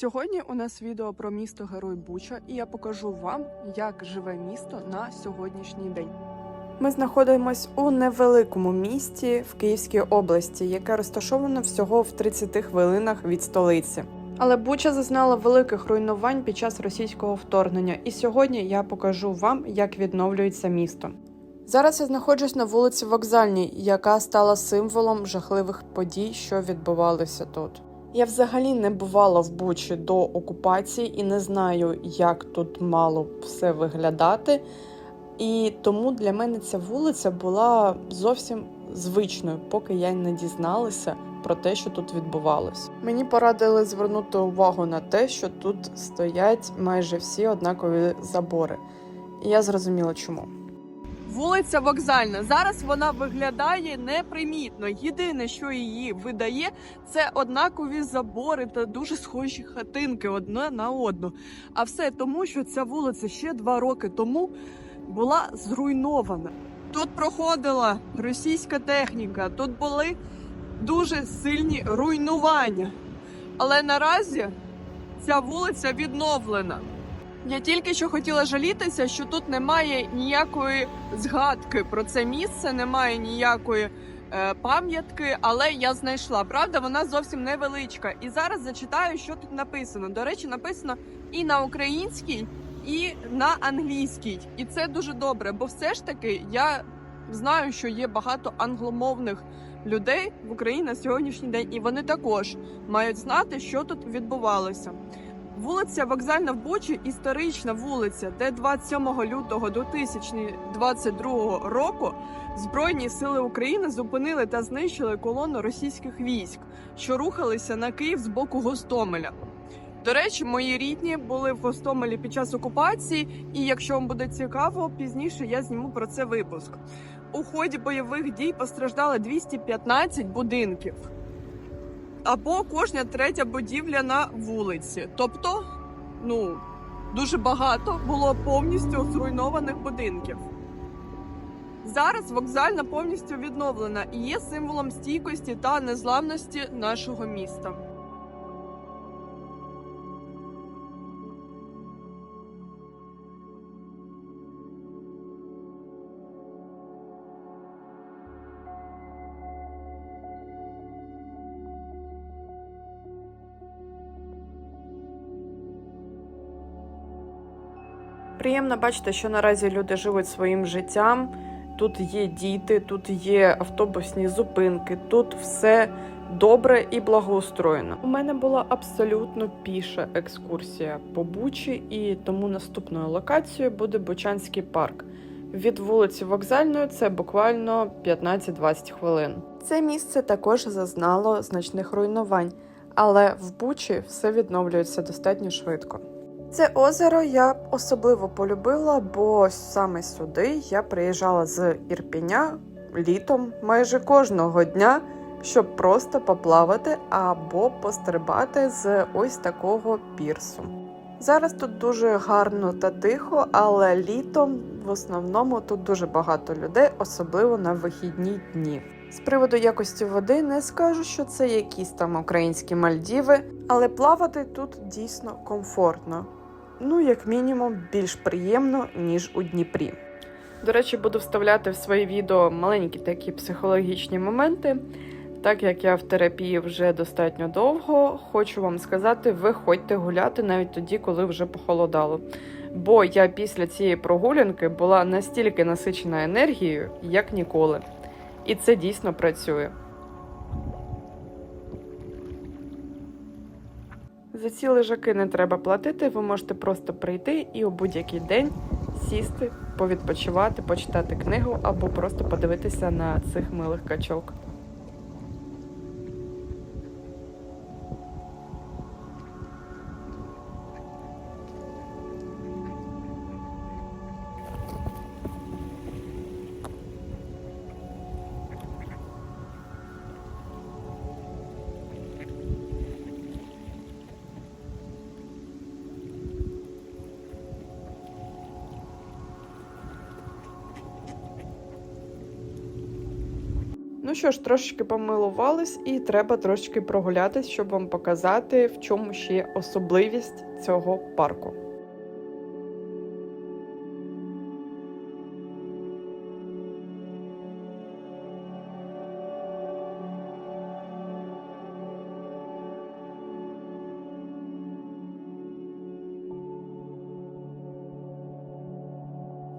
Сьогодні у нас відео про місто Герой Буча, і я покажу вам, як живе місто на сьогоднішній день. Ми знаходимось у невеликому місті в Київській області, яке розташоване всього в 30 хвилинах від столиці. Але Буча зазнала великих руйнувань під час російського вторгнення, і сьогодні я покажу вам, як відновлюється місто. Зараз я знаходжусь на вулиці Вокзальній, яка стала символом жахливих подій, що відбувалися тут. Я взагалі не бувала в Бучі до окупації і не знаю, як тут мало все виглядати. І тому для мене ця вулиця була зовсім звичною, поки я не дізналася про те, що тут відбувалось. Мені порадили звернути увагу на те, що тут стоять майже всі однакові забори. І я зрозуміла, чому. Вулиця Вокзальна. Зараз вона виглядає непримітно. Єдине, що її видає, це однакові забори та дуже схожі хатинки одна на одну. А все тому, що ця вулиця ще два роки тому була зруйнована. Тут проходила російська техніка, тут були дуже сильні руйнування. Але наразі ця вулиця відновлена. Я тільки що хотіла жалітися, що тут немає ніякої згадки про це місце, немає ніякої е, пам'ятки, але я знайшла. Правда, вона зовсім невеличка. І зараз зачитаю, що тут написано. До речі, написано і на українській, і на англійській. І це дуже добре, бо все ж таки я знаю, що є багато англомовних людей в Україні на сьогоднішній день, і вони також мають знати, що тут відбувалося. Вулиця Вокзальна в Бучі історична вулиця, де 27 лютого 2022 року Збройні сили України зупинили та знищили колону російських військ, що рухалися на Київ з боку Гостомеля. До речі, мої рідні були в Гостомелі під час окупації, і якщо вам буде цікаво, пізніше я зніму про це випуск. У ході бойових дій постраждали 215 будинків або кожна третя будівля на вулиці. Тобто, ну, дуже багато було повністю зруйнованих будинків. Зараз вокзальна повністю відновлена і є символом стійкості та незламності нашого міста. Приємно бачити, що наразі люди живуть своїм життям. Тут є діти, тут є автобусні зупинки, тут все добре і благоустроєно. У мене була абсолютно піша екскурсія по Бучі, і тому наступною локацією буде Бучанський парк. Від вулиці Вокзальної це буквально 15-20 хвилин. Це місце також зазнало значних руйнувань, але в Бучі все відновлюється достатньо швидко. Це озеро я особливо полюбила, бо саме сюди я приїжджала з Ірпіня літом майже кожного дня, щоб просто поплавати або пострибати з ось такого пірсу. Зараз тут дуже гарно та тихо, але літом в основному тут дуже багато людей, особливо на вихідні дні. З приводу якості води не скажу, що це якісь там українські Мальдіви, але плавати тут дійсно комфортно. Ну, як мінімум, більш приємно, ніж у Дніпрі. До речі, буду вставляти в свої відео маленькі такі психологічні моменти. Так як я в терапії вже достатньо довго, хочу вам сказати, виходьте гуляти навіть тоді, коли вже похолодало. Бо я після цієї прогулянки була настільки насичена енергією, як ніколи. І це дійсно працює. За ці лежаки не треба платити, ви можете просто прийти і у будь-який день сісти, повідпочивати, почитати книгу або просто подивитися на цих милих качок. Ну що ж, трошечки помилувались, і треба трошечки прогулятись, щоб вам показати, в чому ще особливість цього парку.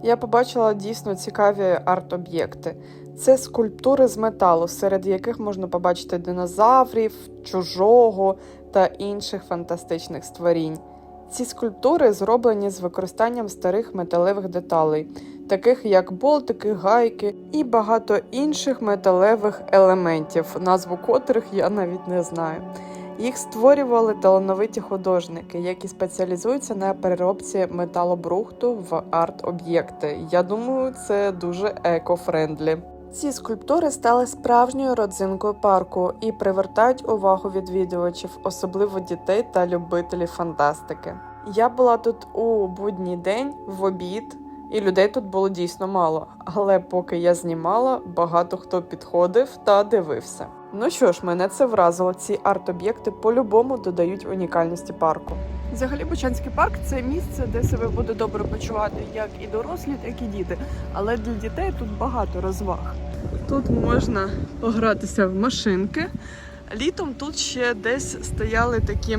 Я побачила дійсно цікаві арт-об'єкти. Це скульптури з металу, серед яких можна побачити динозаврів, чужого та інших фантастичних створінь. Ці скульптури зроблені з використанням старих металевих деталей, таких як болтики, гайки і багато інших металевих елементів, назву котрих я навіть не знаю. Їх створювали талановиті художники, які спеціалізуються на переробці металобрухту в арт-об'єкти. Я думаю, це дуже еко-френдлі. Ці скульптури стали справжньою родзинкою парку і привертають увагу відвідувачів, особливо дітей та любителів фантастики. Я була тут у будній день в обід, і людей тут було дійсно мало. Але поки я знімала, багато хто підходив та дивився. Ну що ж, мене це вразило. Ці арт-об'єкти по-любому додають унікальності парку. Взагалі, Бучанський парк це місце, де себе буде добре почувати як і дорослі, так і діти. Але для дітей тут багато розваг. Тут можна погратися в машинки. Літом тут ще десь стояли такі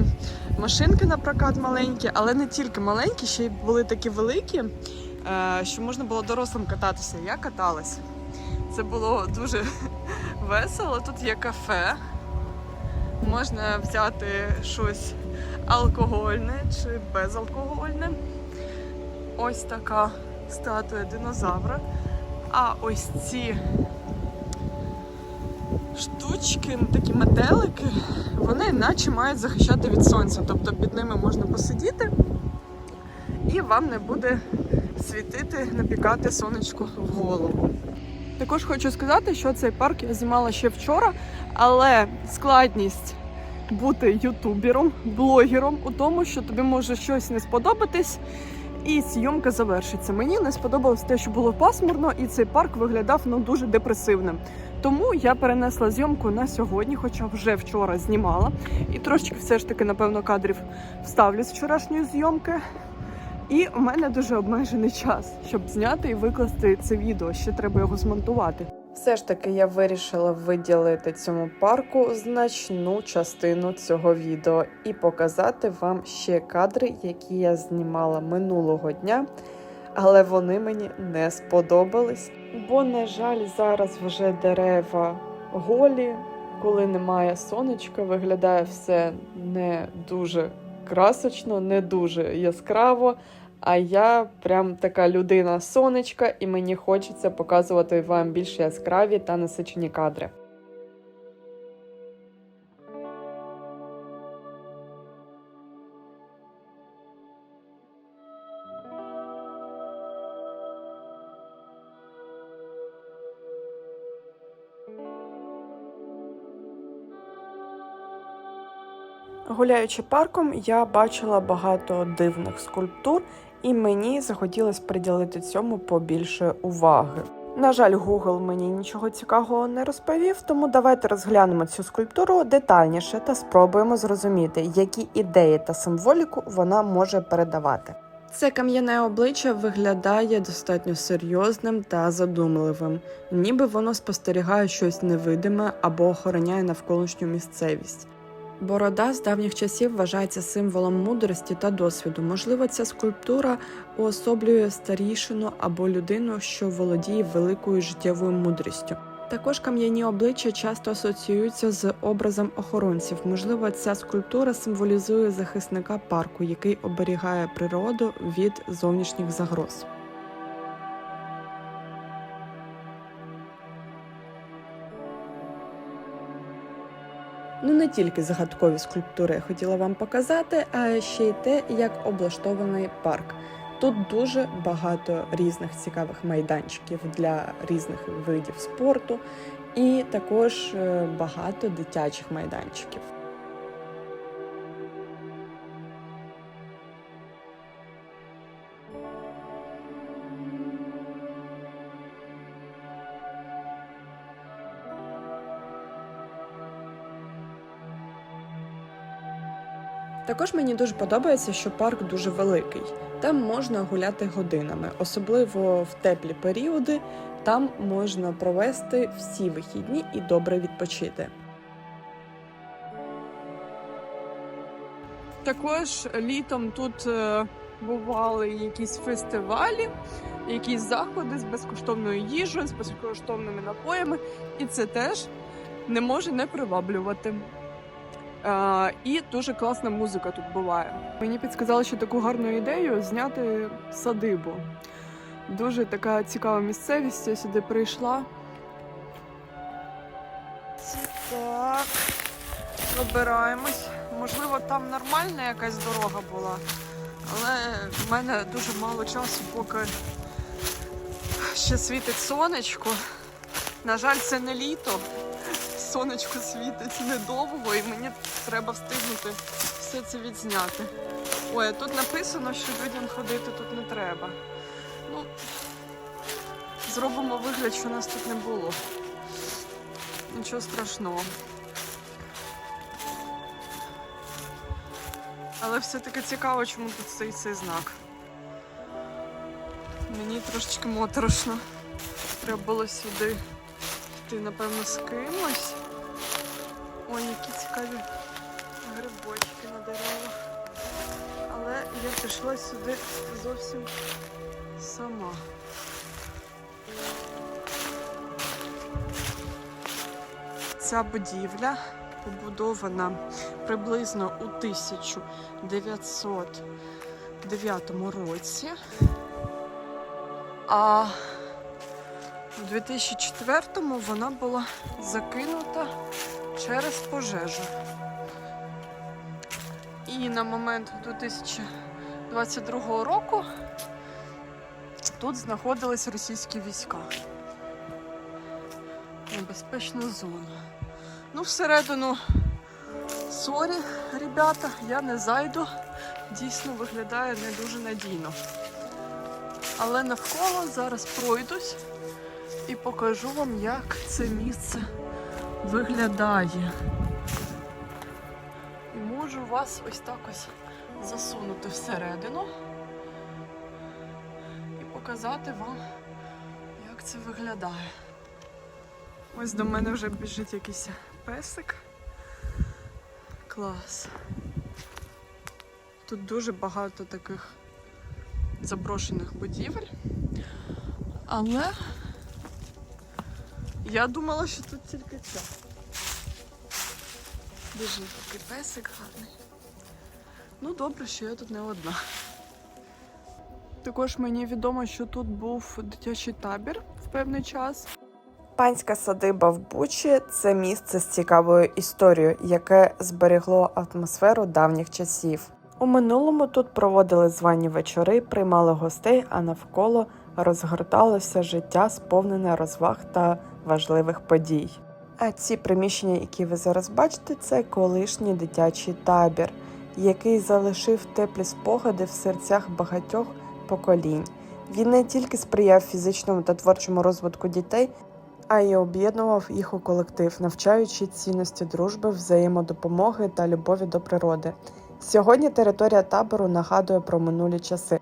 машинки на прокат маленькі, але не тільки маленькі, ще й були такі великі, е, що можна було дорослим кататися. Я каталась. Це було дуже весело. Тут є кафе. Можна взяти щось алкогольне чи безалкогольне. Ось така статуя динозавра. А ось ці штучки, такі метелики, вони наче мають захищати від сонця. Тобто під ними можна посидіти і вам не буде світити, напікати сонечко в голову. Також хочу сказати, що цей парк я знімала ще вчора, але складність бути ютубером, блогером у тому, що тобі може щось не сподобатись, і зйомка завершиться. Мені не сподобалось те, що було пасмурно, і цей парк виглядав ну дуже депресивним. Тому я перенесла зйомку на сьогодні, хоча вже вчора знімала. І трошечки все ж таки, напевно, кадрів вставлю з вчорашньої зйомки. І у мене дуже обмежений час, щоб зняти і викласти це відео. Ще треба його змонтувати. Все ж таки, я вирішила виділити цьому парку значну частину цього відео і показати вам ще кадри, які я знімала минулого дня, але вони мені не сподобались. Бо, на жаль, зараз вже дерева голі, коли немає сонечка, виглядає все не дуже красочно, не дуже яскраво. А я прям така людина сонечка, і мені хочеться показувати вам більш яскраві та насичені кадри. Гуляючи парком, я бачила багато дивних скульптур, і мені захотілося приділити цьому побільше уваги. На жаль, Google мені нічого цікавого не розповів, тому давайте розглянемо цю скульптуру детальніше та спробуємо зрозуміти, які ідеї та символіку вона може передавати. Це кам'яне обличчя виглядає достатньо серйозним та задумливим, ніби воно спостерігає щось невидиме або охороняє навколишню місцевість. Борода з давніх часів вважається символом мудрості та досвіду. Можливо, ця скульптура уособлює старішину або людину, що володіє великою життєвою мудрістю. Також кам'яні обличчя часто асоціюються з образом охоронців. Можливо, ця скульптура символізує захисника парку, який оберігає природу від зовнішніх загроз. Не тільки загадкові скульптури я хотіла вам показати, а ще й те, як облаштований парк. Тут дуже багато різних цікавих майданчиків для різних видів спорту, і також е, багато дитячих майданчиків. Також мені дуже подобається, що парк дуже великий. Там можна гуляти годинами, особливо в теплі періоди. Там можна провести всі вихідні і добре відпочити. Також літом тут е, бували якісь фестивалі, якісь заходи з безкоштовною їжею, з безкоштовними напоями, і це теж не може не приваблювати. Е, і дуже класна музика тут буває. Мені підсказали, що таку гарну ідею зняти садибу. Дуже така цікава місцевість. Я сюди прийшла. Так, вибираємось. Можливо, там нормальна якась дорога була, але в мене дуже мало часу, поки ще світить сонечко. На жаль, це не літо. Сонечко світить недовго, і мені треба встигнути все це відзняти. Ой, а тут написано, що людям ходити тут не треба. Ну, зробимо вигляд, що нас тут не було. Нічого страшного. Але все-таки цікаво, чому тут стоїть цей знак. Мені трошечки моторошно. Треба було сюди йти, напевно, з кимось. Ой, які цікаві грибочки на деревах. Але я прийшла сюди зовсім сама. Ця будівля побудована приблизно у 1909 році. А у 2004-му вона була закинута через пожежу. І на момент 2022 року тут знаходились російські війська. Небезпечна зона. Ну, всередину, сорі, ребята, я не зайду. Дійсно виглядає не дуже надійно. Але навколо зараз пройдусь і покажу вам, як це місце виглядає. І можу вас ось так ось засунути всередину і показати вам, як це виглядає. Ось до мене вже біжить якийсь песик. Клас. Тут дуже багато таких заброшених будівель. Але я думала, що тут тільки це. Біжить такий песик гарний. Ну, добре, що я тут не одна. Також мені відомо, що тут був дитячий табір в певний час. Панська садиба в Бучі це місце з цікавою історією, яке зберегло атмосферу давніх часів. У минулому тут проводили звані вечори, приймали гостей, а навколо розгорталося життя, сповнене розваг та важливих подій. А ці приміщення, які ви зараз бачите, це колишній дитячий табір, який залишив теплі спогади в серцях багатьох поколінь. Він не тільки сприяв фізичному та творчому розвитку дітей, а й об'єднував їх у колектив, навчаючи цінності дружби, взаємодопомоги та любові до природи. Сьогодні територія табору нагадує про минулі часи.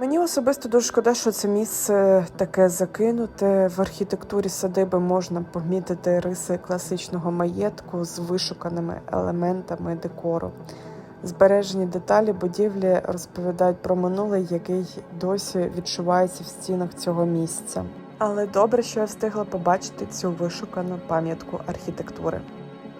Мені особисто дуже шкода, що це місце таке закинуте. В архітектурі садиби можна помітити риси класичного маєтку з вишуканими елементами декору. Збережені деталі будівлі розповідають про минуле, який досі відчувається в стінах цього місця. Але добре, що я встигла побачити цю вишукану пам'ятку архітектури.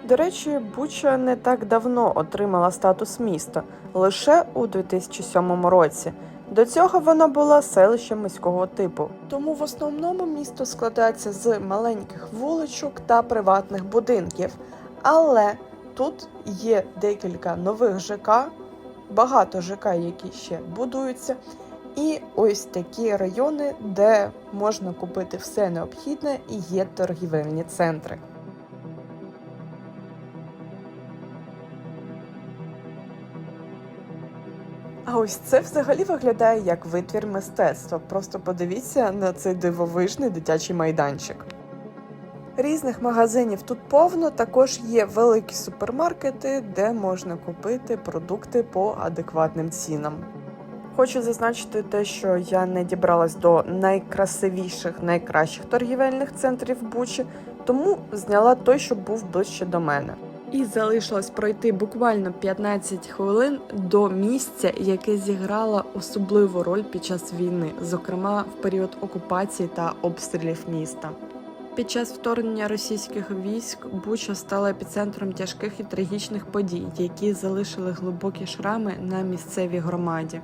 До речі, Буча не так давно отримала статус міста лише у 2007 році. До цього вона була селищем міського типу. Тому в основному місто складається з маленьких вуличок та приватних будинків. Але тут є декілька нових ЖК, багато ЖК, які ще будуються, і ось такі райони, де можна купити все необхідне і є торгівельні центри. А ось це взагалі виглядає як витвір мистецтва. Просто подивіться на цей дивовижний дитячий майданчик. Різних магазинів тут повно. Також є великі супермаркети, де можна купити продукти по адекватним цінам. Хочу зазначити те, що я не дібралась до найкрасивіших, найкращих торгівельних центрів Бучі, тому зняла той, що був ближче до мене. І залишилось пройти буквально 15 хвилин до місця, яке зіграло особливу роль під час війни, зокрема в період окупації та обстрілів міста. Під час вторгнення російських військ Буча стала епіцентром тяжких і трагічних подій, які залишили глибокі шрами на місцевій громаді.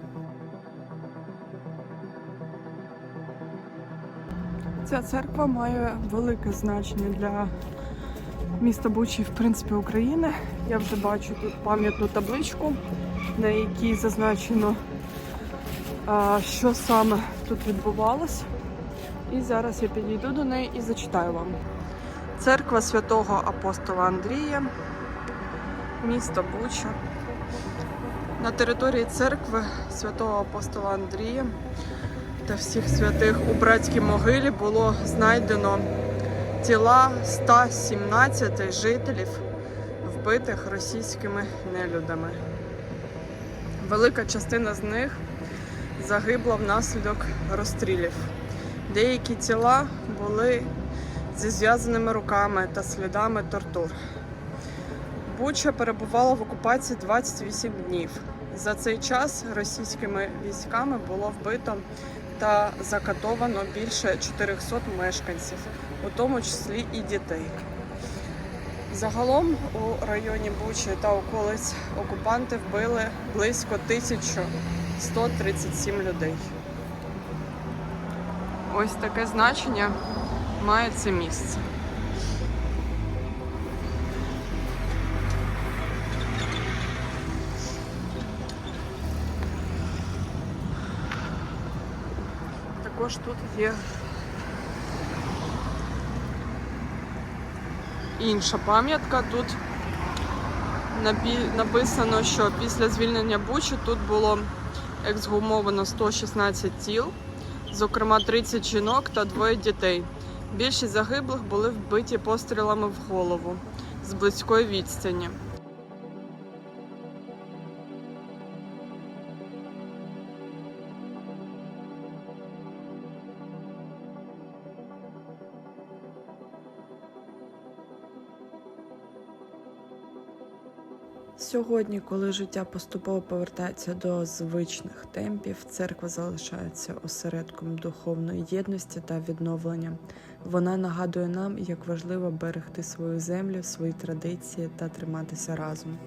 Ця церква має велике значення для міста Бучі, в принципі, України. Я вже бачу тут пам'ятну табличку, на якій зазначено, що саме тут відбувалось. І зараз я підійду до неї і зачитаю вам. Церква святого апостола Андрія, місто Буча. На території церкви святого апостола Андрія та всіх святих у братській могилі було знайдено тіла 117 жителів, вбитих російськими нелюдами. Велика частина з них загибла внаслідок розстрілів. Деякі тіла були зі зв'язаними руками та слідами тортур. Буча перебувала в окупації 28 днів. За цей час російськими військами було вбито та закатовано більше 400 мешканців, у тому числі і дітей. Загалом у районі Бучі та околиць окупанти вбили близько 1137 людей. Ось таке значення має це місце. Також тут є інша пам'ятка. Тут написано, що після звільнення Бучі тут було ексгумовано 116 тіл, зокрема 30 жінок та двоє дітей. Більшість загиблих були вбиті пострілами в голову з близької відстані. Сьогодні, коли життя поступово повертається до звичних темпів, церква залишається осередком духовної єдності та відновлення. Вона нагадує нам, як важливо берегти свою землю, свої традиції та триматися разом.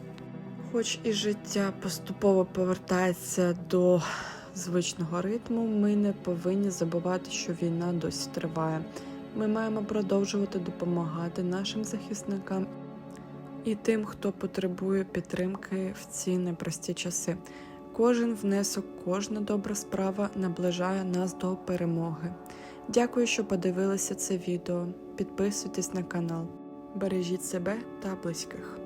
Хоч і життя поступово повертається до звичного ритму, ми не повинні забувати, що війна досі триває. Ми маємо продовжувати допомагати нашим захисникам і тим, хто потребує підтримки в ці непрості часи. Кожен внесок, кожна добра справа наближає нас до перемоги. Дякую, що подивилися це відео. Підписуйтесь на канал. Бережіть себе та близьких.